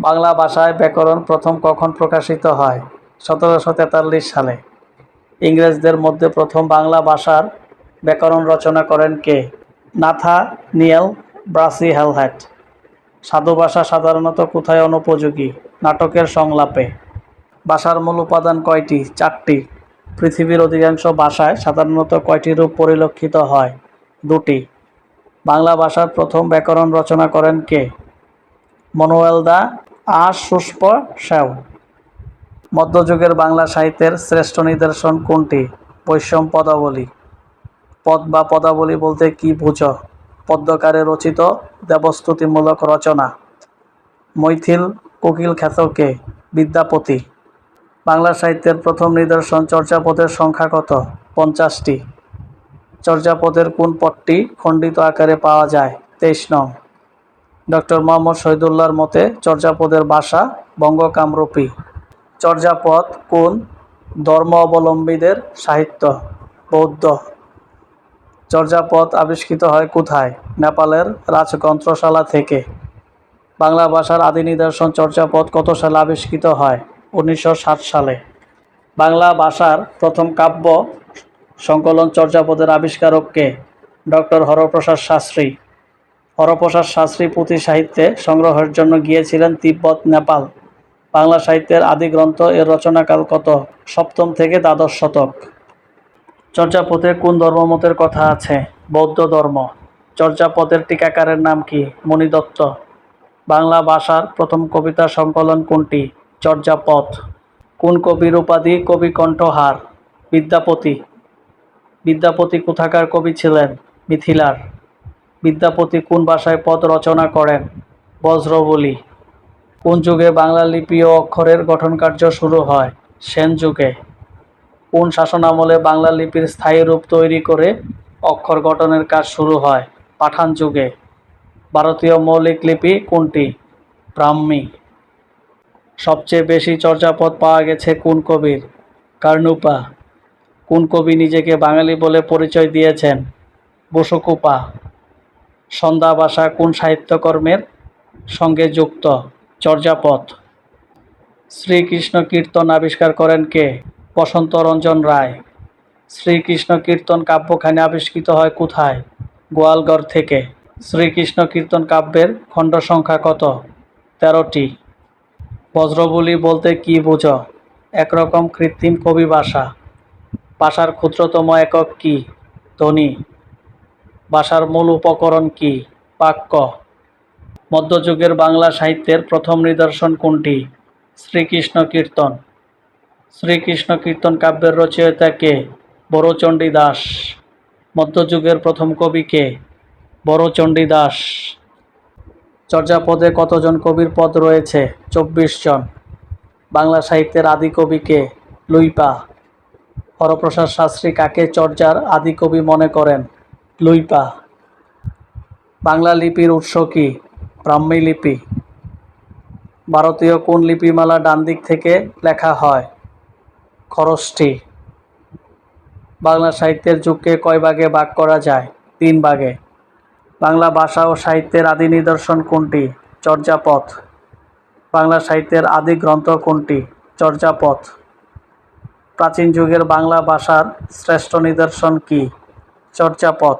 বাংলা ভাষায় ব্যাকরণ প্রথম কখন প্রকাশিত হয়? সতেরোশো তেতাল্লিশ সালে। ইংরেজদের মধ্যে প্রথম বাংলা ভাষার ব্যাকরণ রচনা করেন কে? নাথা নিয়েল ব্রাসি হেলহ্যাট সাধু ভাষা সাধারণত কোথায় অনুপযোগী? নাটকের সংলাপে। ভাষার মূল উপাদান কয়টি? চারটি। পৃথিবীর অধিকাংশ ভাষায় সাধারণত কয়টি রূপ পরিলক্ষিত হয়? দুটি। বাংলা ভাষার প্রথম ব্যাকরণ রচনা করেন কে? মনোয়েল দা আশ সুষ্প সেও। মধ্যযুগের বাংলা সাহিত্যের শ্রেষ্ঠ নিদর্শন কোনটি? বৈষম পদাবলী। পদ বা পদাবলী বলতে কি বুঝ? পদ্মকারে রচিত দেবস্তুতিমূলক রচনা। মৈথিল কোকিল খ্যাতকে। বিদ্যাপতি। বাংলা সাহিত্যের প্রথম নিদর্শন চর্যাপদের সংখ্যা কত? পঞ্চাশটি। চর্যাপদের কোন পদটি খণ্ডিত আকারে পাওয়া যায়? তেইশ নং। ডক্টর মোহাম্মদ শহীদুল্লাহর মতে চর্যাপদের ভাষা বঙ্গকামরূপী। চর্যাপদ কোন ধর্ম অবলম্বীদের সাহিত্য? বৌদ্ধ। চর্যাপদ আবিষ্কৃত হয় কোথায়? নেপালের রাজগ্রন্থশালা থেকে। বাংলা ভাষার আদি নিদর্শন চর্যাপদ কত সালে আবিষ্কৃত হয়? উনিশশো ষাট সালে। বাংলা ভাষার প্রথম কাব্য সংকলন চর্যাপদের আবিষ্কারককে ডক্টর হরপ্রসাদ শাস্ত্রী। হরপ্রসাদ শাস্ত্রী পুঁথি সাহিত্যে সংগ্রহের জন্য গিয়েছিলেন তিব্বত, নেপাল। বাংলা সাহিত্যের আদি গ্রন্থ এর রচনাকাল কত? সপ্তম থেকে দ্বাদশ শতক। চর্যাপদে কোন ধর্মমতের কথা আছে? বৌদ্ধ ধর্ম। চর্যাপদের টিকাকারের নাম কি? মণিদত্ত। বাংলা ভাষার প্রথম কবিতা সংকলন কোনটি? চর্যাপদ। কোন কবির উপাধি কবি কণ্ঠহার? বিদ্যাপতি। বিদ্যাপতি কোথাকার কবি ছিলেন? মিথিলার। বিদ্যাপতি কোন ভাষায় পদ রচনা করেন? বজ্রবলি। কোন যুগে বাংলা লিপি ও অক্ষরের গঠনকার্য শুরু হয়? সেন যুগে। কোন শাসনামলে বাংলা লিপির স্থায়ী রূপ তৈরি করে অক্ষর গঠনের কাজ শুরু হয়? পাঠান যুগে। ভারতীয় মৌলিক লিপি কোনটি? ব্রাহ্মী। সবচেয়ে বেশি চর্যাপদ পাওয়া গেছে কোন কবির? কার্নুপা কোন কবি নিজেকে বাঙালি বলে পরিচয় দিয়েছেন? বসুকুপা। সন্ধ্যা ভাষা কোন সাহিত্যকর্মের সঙ্গে যুক্ত? চর্যাপদ। শ্রীকৃষ্ণ কীর্তন আবিষ্কার করেন কে? বসন্ত রঞ্জন রায়। শ্রীকৃষ্ণ কীর্তন কাব্যখানে আবিষ্কৃত হয় কোথায়? গোয়ালগড় থেকে। শ্রীকৃষ্ণ কীর্তন কাব্যের খণ্ড সংখ্যা কত? তেরোটি। বজ্রবলি বলতে কি বুঝো? একরকম কৃত্রিম কবি ভাষা। ভাষার ক্ষুদ্রতম একক কি? ধ্বনি। ভাষার মূল উপকরণ কি? বাক্য। মধ্যযুগের বাংলা সাহিত্যের প্রথম নিদর্শন কোনটি? শ্রীকৃষ্ণ কীর্তন। শ্রীকৃষ্ণ কীর্তন কাব্যের রচয়িতা কে? বড়চণ্ডী দাস। মধ্যযুগের প্রথম কবি কে? বড়চণ্ডী দাস। চর্যাপদে কতজন কবির পদ রয়েছে? চব্বিশ জন। বাংলা সাহিত্যের আদি কবি কে? লুইপা। হরপ্রসাদ শাস্ত্রী কাকে চর্যার আদি কবি মনে করেন? লুইপা বাংলা লিপির উৎস কি? ব্রাহ্মী লিপি। ভারতীয় কোন লিপিমালা ডান দিক থেকে লেখা হয়? খরষ্টি বাংলা সাহিত্যের যুগকে কয় ভাগে ভাগ করা যায়? তিন ভাগে। বাংলা ভাষা ও সাহিত্যের আদি নিদর্শন কোনটি? চর্যাপথ। বাংলা সাহিত্যের আদি গ্রন্থ কোনটি? চর্যাপথ। প্রাচীন যুগের বাংলা ভাষার শ্রেষ্ঠ নিদর্শন কি? চর্যাপদ